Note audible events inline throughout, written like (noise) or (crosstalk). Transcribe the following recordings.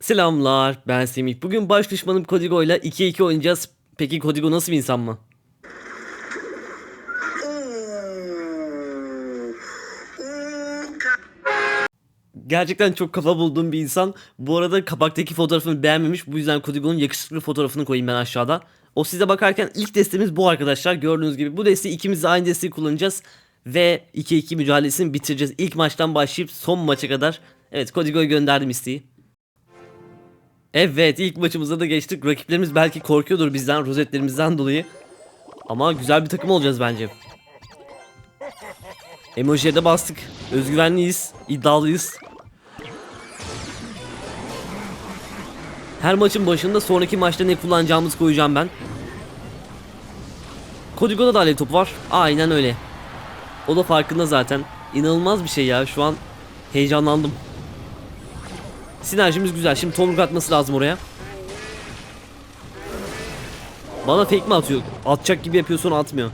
Selamlar ben Semih. Bugün baş düşmanım Kodigo ile 2-2 oynayacağız. Peki Kodigo nasıl bir insan mı? Gerçekten çok kafa bulduğum bir insan. Bu arada kapaktaki fotoğrafını beğenmemiş. Bu yüzden Kodigo'nun yakışıklı fotoğrafını koyayım ben aşağıda. O size bakarken ilk destemiz bu arkadaşlar. Gördüğünüz gibi bu desteği ikimiz de aynı desteği kullanacağız. Ve 2-2 mücadelesini bitireceğiz. İlk maçtan başlayıp son maça kadar. Evet Kodigo'ya gönderdim isteği. Evet ilk maçımıza da geçtik. Rakiplerimiz belki korkuyordur bizden rozetlerimizden dolayı. Ama güzel bir takım olacağız bence. Emoji'ye de bastık. Özgüvenliyiz. iddialıyız. Her maçın başında sonraki maçta ne kullanacağımızı koyacağım ben. Kodigo'da da alev topu var. Aynen öyle. O da farkında zaten. İnanılmaz bir şey ya. Şu an heyecanlandım. Sinerjimiz güzel. Şimdi tomruk atması lazım oraya. Bana fake mi atıyor? Atacak gibi yapıyor sonra atmıyor.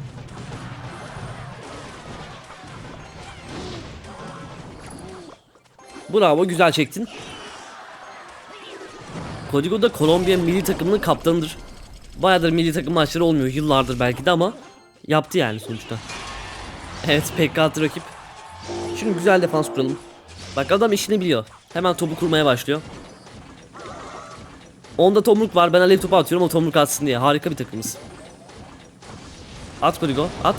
Bravo güzel çektin. Código da Kolombiya milli takımının kaptanıdır. Bayağıdır milli takım maçları olmuyor yıllardır belki de ama yaptı yani sonuçta. Evet pek attı rakip. Şimdi güzel defans kuralım. Bak adam işini biliyor. Hemen topu kurmaya başlıyor. Onda tomruk var. Ben alev topu atıyorum o tomruk atsın diye. Harika bir takımız. At Kodigo. At.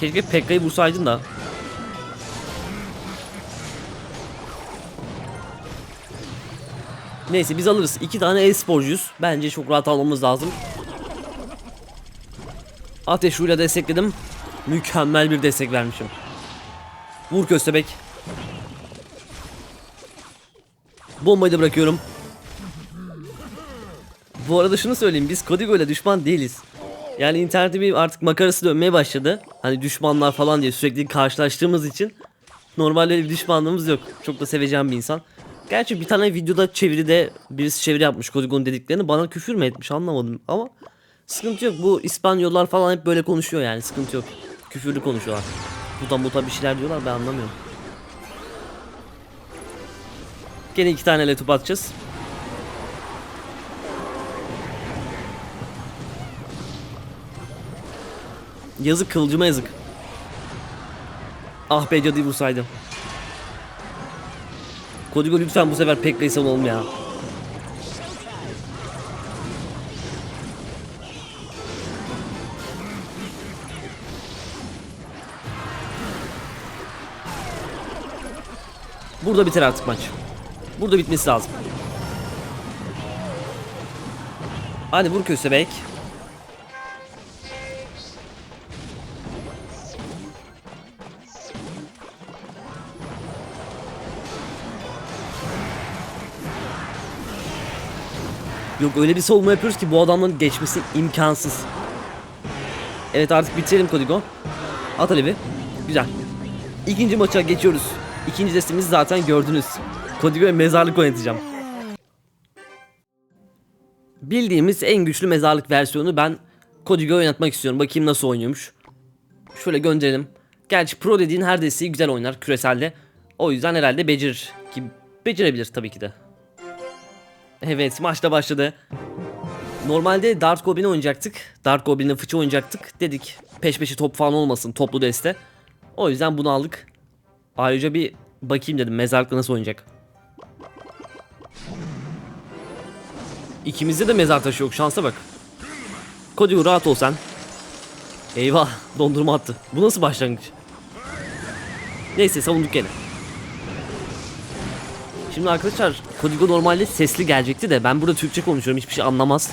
Keşke Pekka'yı vursaydın da. Neyse biz alırız. İki tane e-sporcuyuz. Bence çok rahat almamız lazım. Ateş Ru'yla destekledim. Mükemmel bir destek vermişim. Vur köstebek. Bombayı da bırakıyorum. Bu arada şunu söyleyeyim biz Kodigo ile düşman değiliz. Yani internette bir artık makarası dönmeye başladı. Hani düşmanlar falan diye sürekli karşılaştığımız için normalde bir düşmanlığımız yok. Çok da seveceğim bir insan. Gerçi bir tane videoda çeviride birisi çeviri yapmış Kodigo'nun dediklerini bana küfür mü etmiş anlamadım ama sıkıntı yok. Bu İspanyollar falan hep böyle konuşuyor yani sıkıntı yok. Küfürlü konuşuyorlar. Buta muta bir şeyler diyorlar ben anlamıyorum. Gene iki tane letup atacağız. Yazık kılıcıma yazık. Ah be cadıyı vursaydım. Kodigo lütfen bu sefer pek olalım ya. Burada biter artık maç. Burada bitmesi lazım. Hadi vur köstebek. Yok öyle bir savunma yapıyoruz ki bu adamların geçmesi imkansız. Evet artık bitirelim Kodigo. At Alevi. Güzel. İkinci maça geçiyoruz. İkinci destemizi zaten gördünüz. Kodigo'ya mezarlık oynatacağım. Bildiğimiz en güçlü mezarlık versiyonu ben Kodigo'ya oynatmak istiyorum. Bakayım nasıl oynuyormuş. Şöyle gönderelim. Gerçi pro dediğin her desteği güzel oynar küreselde. O yüzden herhalde becerir. Ki becerebilir tabii ki de. Evet maç da başladı. Normalde Dart Goblin'i oynayacaktık. Dart Goblin'le fıçı oynayacaktık. Dedik peş peşe top falan olmasın toplu deste. O yüzden bunu aldık. Ayrıca bir bakayım dedim mezarlıkla nasıl oynayacak. İkimizde de mezar taşı yok şansa bak. Kodigo rahat ol sen. Eyvah (laughs) dondurma attı. Bu nasıl başlangıç? Neyse savunduk gene. Şimdi arkadaşlar Kodigo normalde sesli gelecekti de ben burada Türkçe konuşuyorum hiçbir şey anlamaz.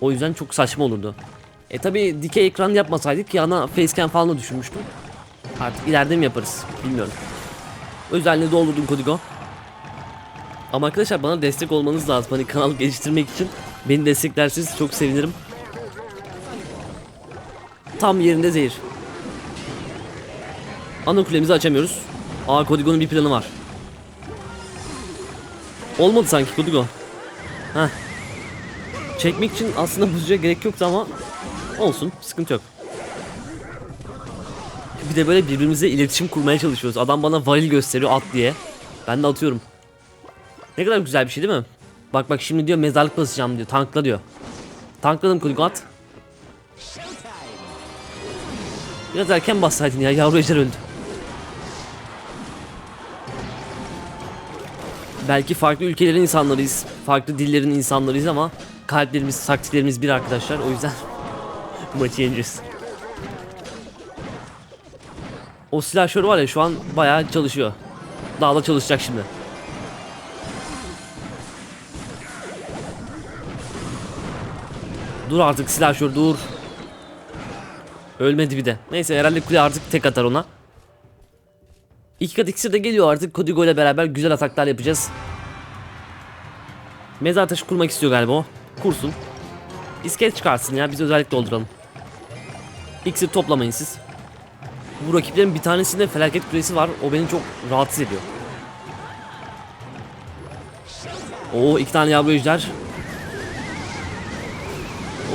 O yüzden çok saçma olurdu. E tabi dikey ekran yapmasaydık yana facecam falan da düşünmüştüm. Artık ileride mi yaparız bilmiyorum. Özelliğini doldurdum Kodigo. Ama arkadaşlar bana destek olmanız lazım. Hani kanal geliştirmek için beni desteklerseniz çok sevinirim. Tam yerinde zehir. Ana kulemizi açamıyoruz. Aa Kodigo'nun bir planı var. Olmadı sanki Kodigo. Heh. Çekmek için aslında buzcuya gerek yoktu ama olsun sıkıntı yok. Bir de böyle birbirimize iletişim kurmaya çalışıyoruz. Adam bana varil gösteriyor at diye. Ben de atıyorum. Ne kadar güzel bir şey değil mi? Bak bak şimdi diyor mezarlık basacağım diyor. Tankla diyor. Tankladım Kodigo at. Biraz erken bassaydın ya yavru ejder öldü. Belki farklı ülkelerin insanlarıyız. Farklı dillerin insanlarıyız ama kalplerimiz, taktiklerimiz bir arkadaşlar. O yüzden (laughs) maçı yeneceğiz. O silahşör var ya şu an bayağı çalışıyor. Daha da çalışacak şimdi. Dur artık silahşör dur. Ölmedi bir de. Neyse herhalde kule artık tek atar ona. İki kat iksir de geliyor artık. Kodigo ile beraber güzel ataklar yapacağız. Mezar taşı kurmak istiyor galiba o. Kursun. İskelet çıkarsın ya biz özellik dolduralım. İksir toplamayın siz. Bu rakiplerin bir tanesinde felaket küresi var. O beni çok rahatsız ediyor. Oo iki tane yavru ejder.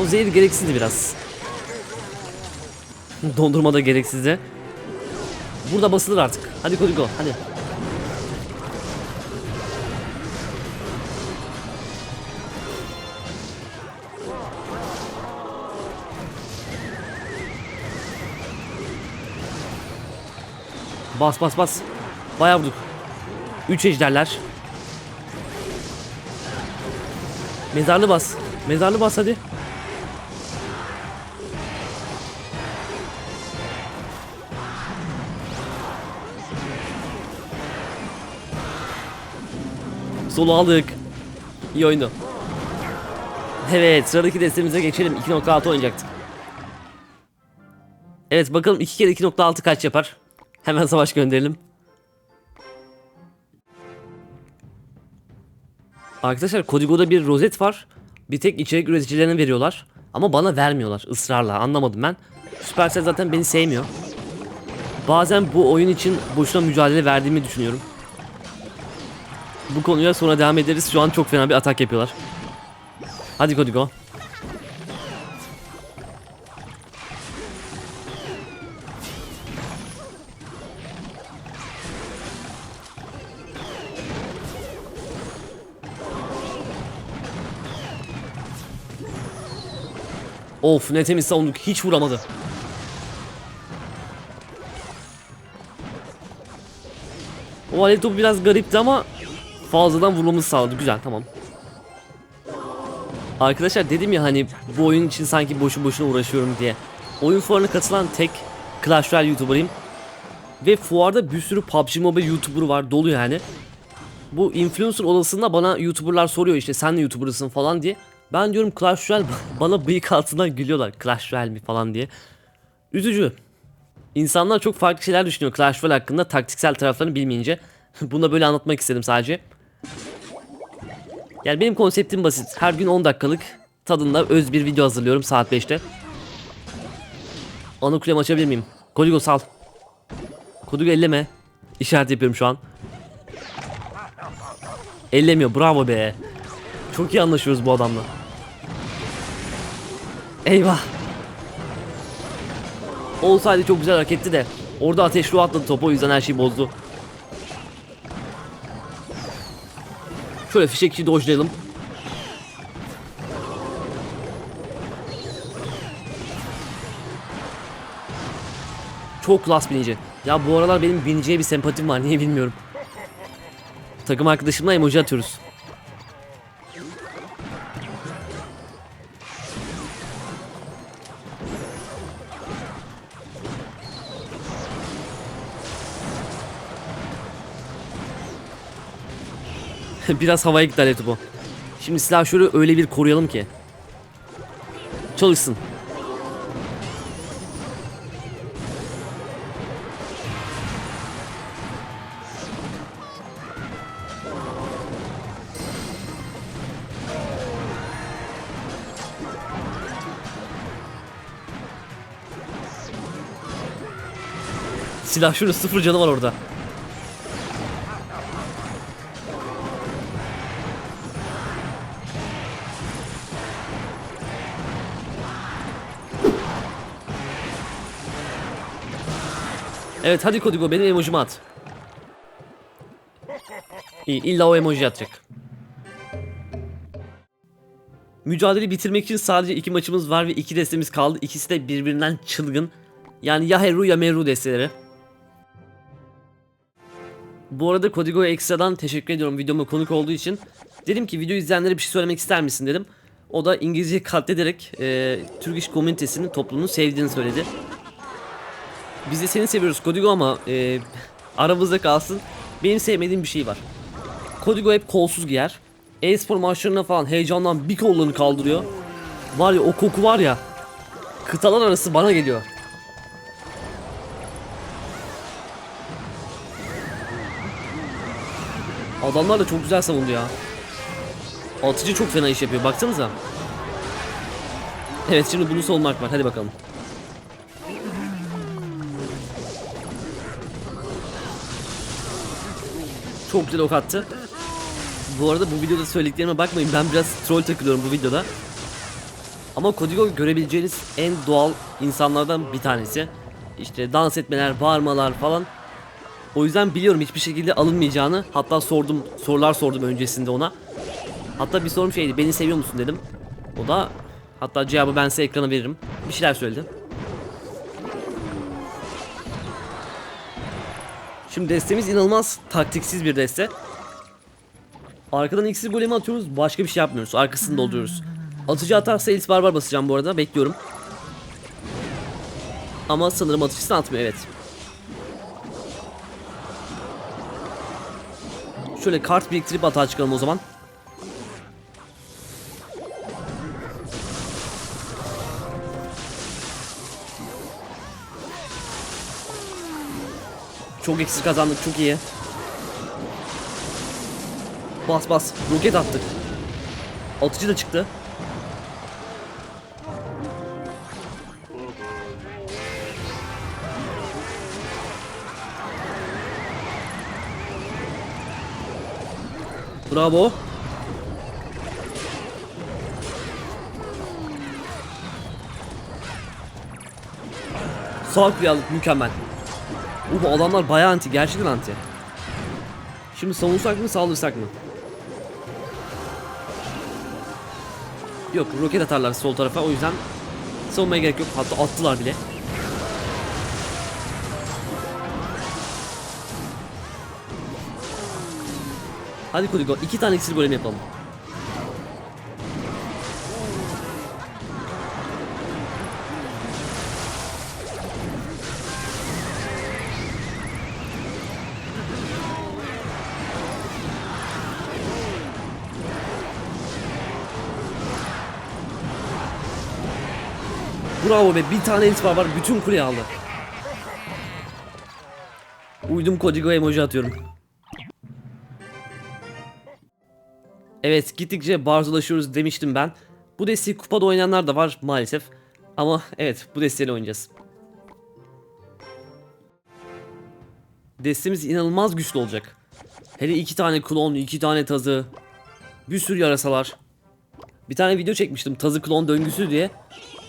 O zehir gereksizdi biraz. Dondurma da gereksizdi. Burada basılır artık. Hadi Kodigo hadi. Bas bas bas. Bayağı vurduk. 3 ejderler. Mezarlı bas. Mezarlı bas hadi. Solu aldık. İyi oyundu. Evet sıradaki destemize geçelim. 2.6 oynayacaktık. Evet bakalım 2 kere 2.6 kaç yapar? Hemen savaş gönderelim. Arkadaşlar Kodigo'da bir rozet var. Bir tek içerik üreticilerine veriyorlar. Ama bana vermiyorlar ısrarla anlamadım ben. Supercell zaten beni sevmiyor. Bazen bu oyun için boşuna mücadele verdiğimi düşünüyorum. Bu konuya sonra devam ederiz. Şu an çok fena bir atak yapıyorlar. Hadi Kodigo. Of ne temiz savunduk. Hiç vuramadı. O alev topu biraz garipti ama fazladan vurmamızı sağladı. Güzel tamam. Arkadaşlar dedim ya hani bu oyun için sanki boşu boşuna uğraşıyorum diye. Oyun fuarına katılan tek Clash Royale YouTuber'ıyım. Ve fuarda bir sürü PUBG Mobile YouTuber var dolu yani. Bu influencer odasında bana YouTuber'lar soruyor işte sen de YouTuber'ısın falan diye. Ben diyorum Clash Royale (laughs) bana bıyık altından gülüyorlar. Clash Royale mi falan diye. Üzücü. İnsanlar çok farklı şeyler düşünüyor Clash Royale hakkında taktiksel taraflarını bilmeyince. (laughs) Bunu da böyle anlatmak istedim sadece. Yani benim konseptim basit. Her gün 10 dakikalık tadında öz bir video hazırlıyorum saat 5'te. Ana kulemi açabilir miyim? Kodigo sal. Kodigo elleme. İşaret yapıyorum şu an. Ellemiyor bravo be. Çok iyi anlaşıyoruz bu adamla. Eyvah. Olsaydı çok güzel hareketti de. Orada ateş ruh atladı topu o yüzden her şeyi bozdu. Şöyle fişekçi dojlayalım. Çok klas binici. Ya bu aralar benim biniciye bir sempatim var niye bilmiyorum. Takım arkadaşımla emoji atıyoruz. Biraz havaya gitti alev topu. Şimdi silahşörü öyle bir koruyalım ki. Çalışsın. Silahşörün sıfır canı var orada. Evet hadi Kodigo benim emojimi at. İyi illa o emoji atacak. Mücadeleyi bitirmek için sadece iki maçımız var ve iki destemiz kaldı. İkisi de birbirinden çılgın. Yani ya Heru ya Meru desteleri. Bu arada Kodigo'ya ekstradan teşekkür ediyorum videoma konuk olduğu için. Dedim ki video izleyenlere bir şey söylemek ister misin dedim. O da İngilizceyi katlederek e, Türk iş komünitesinin toplumunu sevdiğini söyledi. Biz de seni seviyoruz Kodigo ama e, aramızda kalsın. Benim sevmediğim bir şey var. Kodigo hep kolsuz giyer. E-spor maçlarına falan heyecandan bir kollarını kaldırıyor. Var ya o koku var ya. Kıtalar arası bana geliyor. Adamlar da çok güzel savundu ya. Atıcı çok fena iş yapıyor. Baksanıza. Evet şimdi bunu savunmak var. Hadi bakalım. Çok güzel ok attı. Bu arada bu videoda söylediklerime bakmayın. Ben biraz troll takılıyorum bu videoda. Ama Kodigo görebileceğiniz en doğal insanlardan bir tanesi. İşte dans etmeler, bağırmalar falan. O yüzden biliyorum hiçbir şekilde alınmayacağını. Hatta sordum, sorular sordum öncesinde ona. Hatta bir sorum şeydi, beni seviyor musun dedim. O da hatta cevabı ben size ekrana veririm. Bir şeyler söyledi. Şimdi destemiz inanılmaz taktiksiz bir deste. Arkadan iksir golemi atıyoruz, başka bir şey yapmıyoruz. Arkasını dolduruyoruz. Atıcı atarsa Elis Barbar basacağım bu arada, bekliyorum. Ama sanırım atıcısını atmıyor, evet. Şöyle kart biriktirip atağa çıkalım o zaman. Çok eksik kazandık çok iyi. Bas bas roket attık. Atıcı da çıktı. Bravo. Sağ kıyalık mükemmel. Uh adamlar bayağı anti gerçekten anti. Şimdi savunsak mı saldırsak mı? Yok roket atarlar sol tarafa o yüzden savunmaya gerek yok hatta attılar bile. Hadi Kodigo iki tane iksir golemi yapalım. Bravo be bir tane var var bütün kuleyi aldı. Uydum Kodigo emoji atıyorum. Evet gittikçe barzolaşıyoruz demiştim ben. Bu desteği kupada oynayanlar da var maalesef. Ama evet bu desteğiyle oynayacağız. Destemiz inanılmaz güçlü olacak. Hele iki tane klon, iki tane tazı. Bir sürü yarasalar. Bir tane video çekmiştim tazı klon döngüsü diye.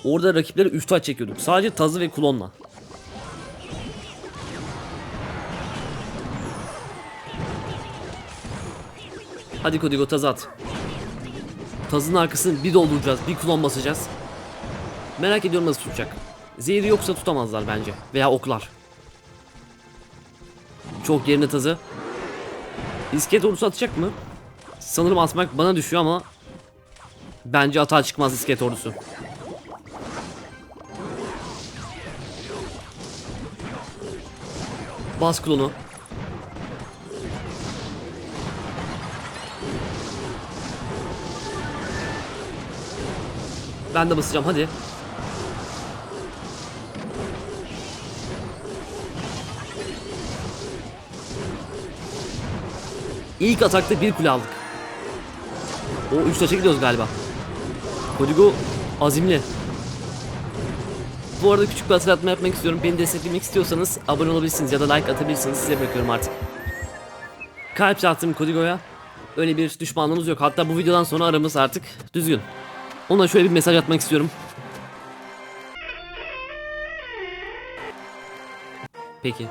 Orada rakiplere 3 taç çekiyorduk. Sadece tazı ve klonla. Hadi Kodigo tazı at. Tazın arkasını bir dolduracağız. Bir klon basacağız. Merak ediyorum nasıl tutacak. Zehri yoksa tutamazlar bence. Veya oklar. Çok yerine tazı. İskelet ordusu atacak mı? Sanırım atmak bana düşüyor ama Bence atağa çıkmaz iskelet ordusu. Bas klonu. Ben de basacağım hadi. İlk atakta bir kule aldık. O 3 taça gidiyoruz galiba. Kodigo azimli. Bu arada küçük bir hatırlatma yapmak istiyorum. Beni desteklemek istiyorsanız abone olabilirsiniz ya da like atabilirsiniz. Size bırakıyorum artık. Kalp attım Kodigo'ya. Öyle bir düşmanlığımız yok. Hatta bu videodan sonra aramız artık düzgün. Ona şöyle bir mesaj atmak istiyorum. Peki.